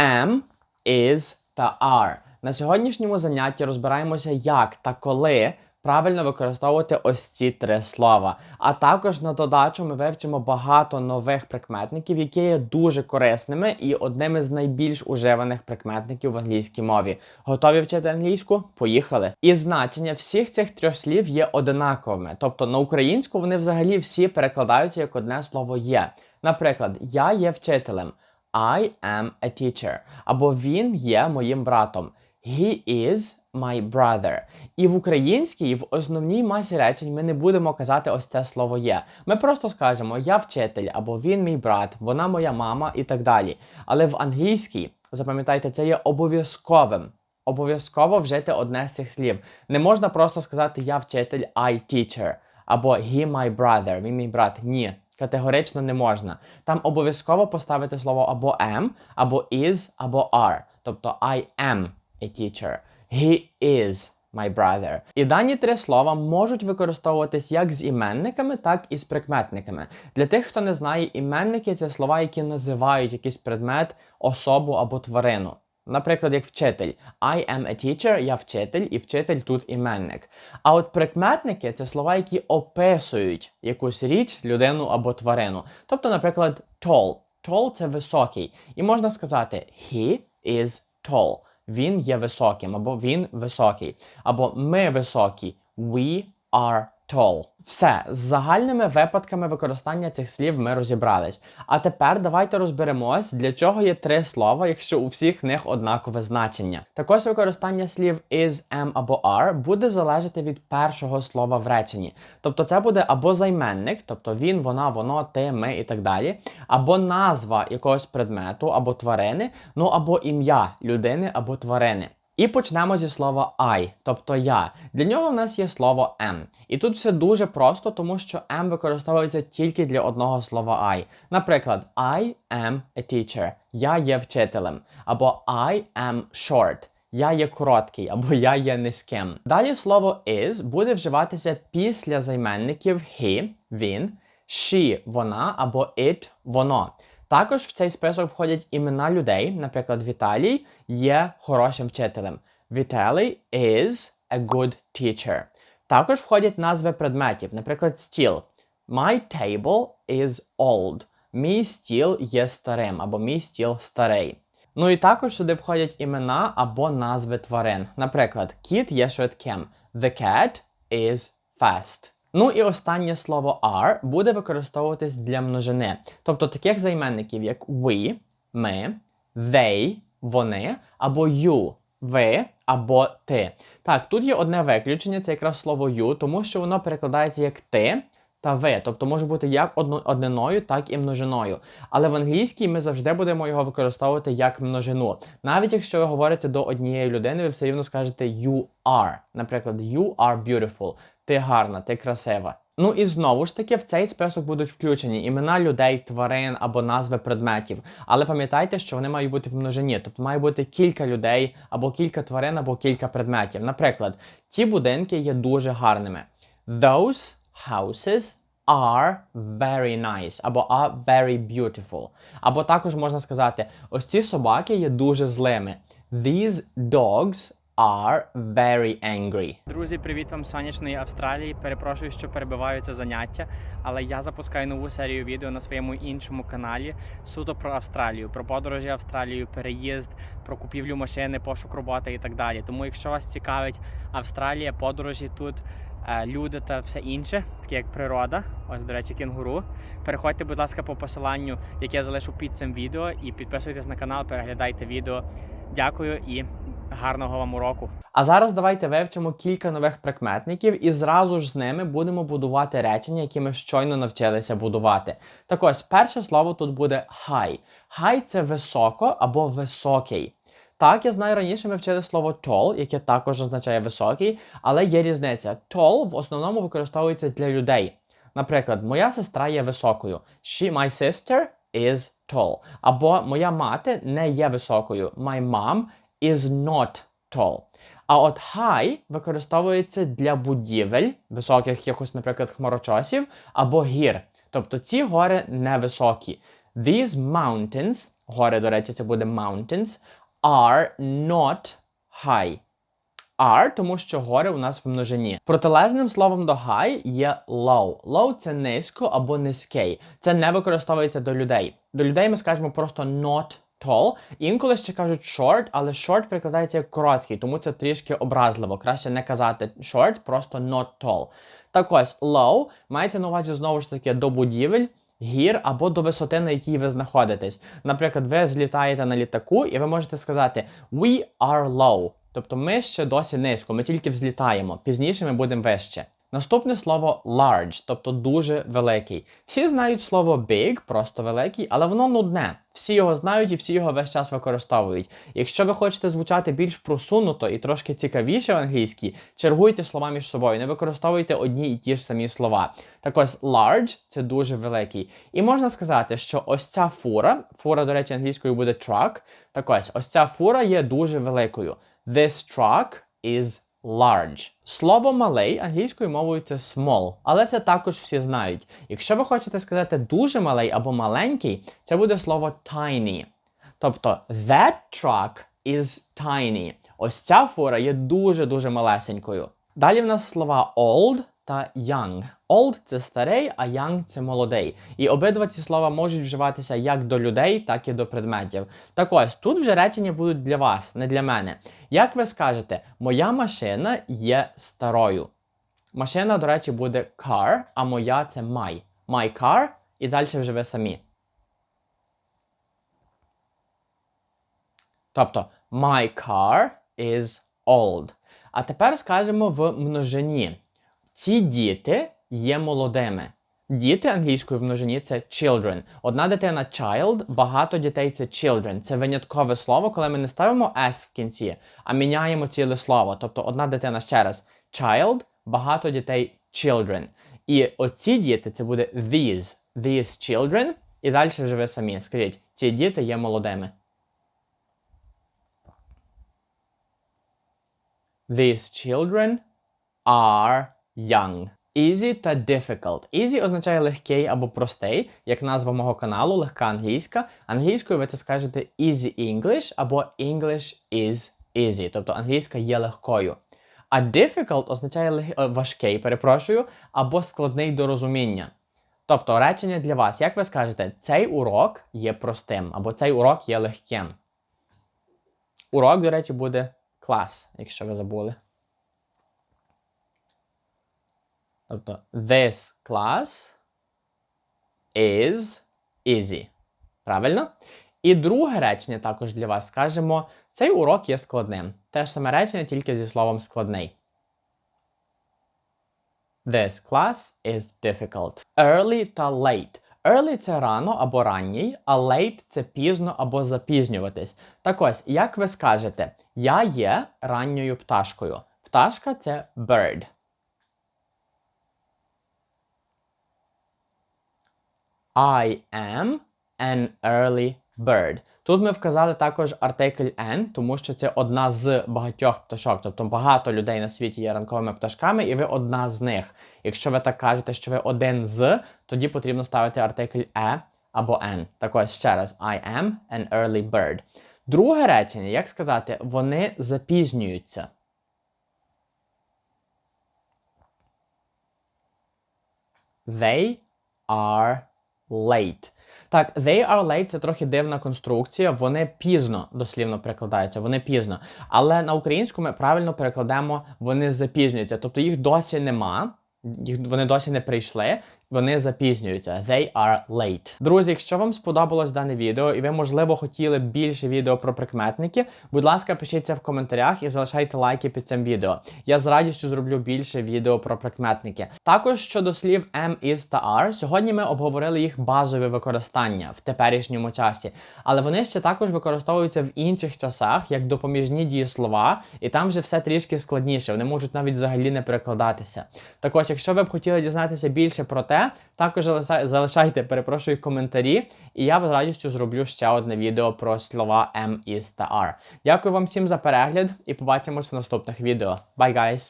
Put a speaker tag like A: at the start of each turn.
A: am, is та are. На сьогоднішньому занятті розбираємося, як та коли правильно використовувати ось ці три слова. А також на додачу ми вивчимо багато нових прикметників, які є дуже корисними і одними з найбільш уживаних прикметників в англійській мові. Готові вчити англійську? Поїхали! І значення всіх цих трьох слів є одинаковими. Тобто на українську вони взагалі всі перекладаються як одне слово є. Наприклад, я є вчителем. I am a teacher. Або він є моїм братом. He is my brother. І в українській, в основній масі речень ми не будемо казати ось це слово є. Ми просто скажемо я вчитель, або він мій брат, вона моя мама і так далі. Але в англійській, запам'ятайте, це є обов'язковим. Обов'язково вжити одне з цих слів. Не можна просто сказати я вчитель, I teacher, або he my brother, він мій брат. Ні. Категорично не можна. Там обов'язково поставити слово або am, або is, або are. Тобто I am a teacher. He is my brother. І дані три слова можуть використовуватись як з іменниками, так і з прикметниками. Для тих, хто не знає, іменники це слова, які називають якийсь предмет, особу або тварину. Наприклад, як вчитель. I am a teacher, я вчитель, і вчитель тут іменник. А от прикметники це слова, які описують якусь річ, людину або тварину. Тобто, наприклад, tall. Tall – це високий. І можна сказати he is tall. Він є високим, або він високий. Або ми високі. We are tall. Все, з загальними випадками використання цих слів ми розібрались. А тепер давайте розберемось, для чого є три слова, якщо у всіх них однакове значення. Також використання слів is, am або are буде залежати від першого слова в реченні. Тобто це буде або займенник, тобто він, вона, воно, ти, ми і так далі, або назва якогось предмету або тварини, ну або ім'я людини або тварини. І почнемо зі слова I, тобто я. Для нього в нас є слово am. І тут все дуже просто, тому що am використовується тільки для одного слова I. Наприклад, I am a teacher. Я є вчителем. Або I am short. Я є короткий, або я є низьким. Далі слово is буде вживатися після займенників he, він, she, вона або it, воно. Також в цей список входять імена людей, наприклад, Віталій є хорошим вчителем. Віталій is a good teacher. Також входять назви предметів, наприклад, стіл. My table is old. Мій стіл є старим, або мій стіл старий. Ну і також сюди входять імена або назви тварин. Наприклад, кіт є швидким. The cat is fast. Ну і останнє слово are буде використовуватись для множини, тобто таких займенників, як we, ми, they, вони, або you, ви або ти. Так, тут є одне виключення, це якраз слово you, тому що воно перекладається як ти та ви, тобто може бути як одниною, так і множиною. Але в англійській ми завжди будемо його використовувати як множину. Навіть якщо ви говорите до однієї людини, ви все рівно скажете you are. Наприклад, you are beautiful. Ти гарна, ти красива. Ну і знову ж таки в цей список будуть включені імена людей, тварин або назви предметів. Але пам'ятайте, що вони мають бути в множині, тобто має бути кілька людей, або кілька тварин, або кілька предметів. Наприклад, ті будинки є дуже гарними. Those houses are very nice, або are very beautiful. Або також можна сказати, ось ці собаки є дуже злими. These dogs are very angry.
B: Друзі, привіт вам з сонячної Австралії. Перепрошую, що перебиваю це заняття, але я запускаю нову серію відео на своєму іншому каналі суто про Австралію, про подорожі Австралію, переїзд, про купівлю машини, пошук роботи і так далі. Тому, якщо вас цікавить Австралія, подорожі тут. е, Люди та все інше, таке як природа, ось до речі, кенгуру. Переходьте, будь ласка, по посиланню, яке я залишу під цим відео, і підписуйтесь на канал, переглядайте відео. Дякую і гарного вам уроку.
A: А зараз давайте вивчимо кілька нових прикметників і зразу ж з ними будемо будувати речення, які ми щойно навчилися будувати. Так ось, перше слово тут буде high. High – це високо або високий. Так, я знаю, раніше ми вчили слово tall, яке також означає високий, але є різниця. Tall в основному використовується для людей. Наприклад, моя сестра є високою. She, my sister is tall. Або моя мати не є високою. My mom is not tall. А от high використовується для будівель, високих якось, наприклад, хмарочосів або гір. Тобто ці гори невисокі. These mountains, гори, до речі, це буде mountains, are not high. Are, тому що гори у нас в множині. Протилежним словом до high є low. Low це низько або низький. Це не використовується до людей. До людей ми скажемо просто not tall. Інколи ще кажуть short, але short перекладається як короткий, тому це трішки образливо. Краще не казати short, просто not tall. Так ось low мається на увазі знову ж таки до будівель. Гір або до висоти, на якій ви знаходитесь. Наприклад, ви взлітаєте на літаку, і ви можете сказати We are low. Тобто ми ще досі низько, ми тільки взлітаємо. Пізніше ми будемо вище. Наступне слово large, тобто дуже великий. Всі знають слово big, просто великий, але воно нудне. Всі його знають і всі його весь час використовують. Якщо ви хочете звучати більш просунуто і трошки цікавіше в англійській, чергуйте слова між собою, не використовуйте одні і ті ж самі слова. Так ось large це дуже великий. І можна сказати, що ось ця фура, фура, до речі, англійською буде truck, так ось ось ця фура є дуже великою. This truck is large. Слово малий англійською мовою це small, але це також всі знають. Якщо ви хочете сказати дуже малий або маленький, це буде слово tiny. Тобто that truck is tiny. Ось ця фура є дуже-дуже малесенькою. Далі в нас слова old та young. Old це старий, а young це молодий. І обидва ці слова можуть вживатися як до людей, так і до предметів. Так ось тут вже речення будуть для вас, не для мене. Як ви скажете, моя машина є старою. Машина, до речі, буде car, а моя це my. My car, і далі вже ви самі. Тобто, my car is old. А тепер скажемо в множині. Ці діти є молодими. Діти англійською в множині це children. Одна дитина child, багато дітей це children. Це виняткове слово, коли ми не ставимо s в кінці, а міняємо ціле слово. Тобто одна дитина ще раз child, багато дітей children. І оці діти це буде these, these children. І далі вже ви самі. Скажіть, ці діти є молодими. These children are young. Easy та difficult. Easy означає легкий або простий, як назва мого каналу, легка англійська. Англійською ви це скажете easy English або English is easy, тобто англійська є легкою. А difficult означає лег- е, важкий, перепрошую, або складний до розуміння. Тобто речення для вас, як ви скажете, цей урок є простим, або цей урок є легким. Урок, до речі, буде клас, якщо ви забули. Тобто, this class is easy. Правильно? І друге речення також для вас скажемо: цей урок є складним. Те ж саме речення, тільки зі словом складний. This class is difficult. Early та late. Early це рано або ранній, а late це пізно або запізнюватись. Так ось, як ви скажете, я є ранньою пташкою. Пташка це bird. I am an early bird. Тут ми вказали також артикль N, тому що це одна з багатьох пташок. Тобто багато людей на світі є ранковими пташками, і ви одна з них. Якщо ви так кажете, що ви один з, тоді потрібно ставити артикль E або N. Так ось ще раз: I am an early bird. Друге речення, як сказати, вони запізнюються. They are late. Так, they are late це трохи дивна конструкція. Вони пізно дослівно перекладаються, вони пізно. Але на українську ми правильно перекладемо вони запізнюються. Тобто їх досі нема, їх вони досі не прийшли. Вони запізнюються. They are late. Друзі, якщо вам сподобалось дане відео і ви, можливо, хотіли більше відео про прикметники, будь ласка, пишіть це в коментарях і залишайте лайки під цим відео. Я з радістю зроблю більше відео про прикметники. Також щодо слів am, is та are, сьогодні ми обговорили їх базове використання в теперішньому часі, але вони ще також використовуються в інших часах як допоміжні дієслова, і там вже все трішки складніше. Вони можуть навіть взагалі не перекладатися. Так ось, якщо ви б хотіли дізнатися більше про те, також залишайте, перепрошую, коментарі, і я з радістю зроблю ще одне відео про слова M, is та R. Дякую вам всім за перегляд і побачимось в наступних відео. Bye, guys!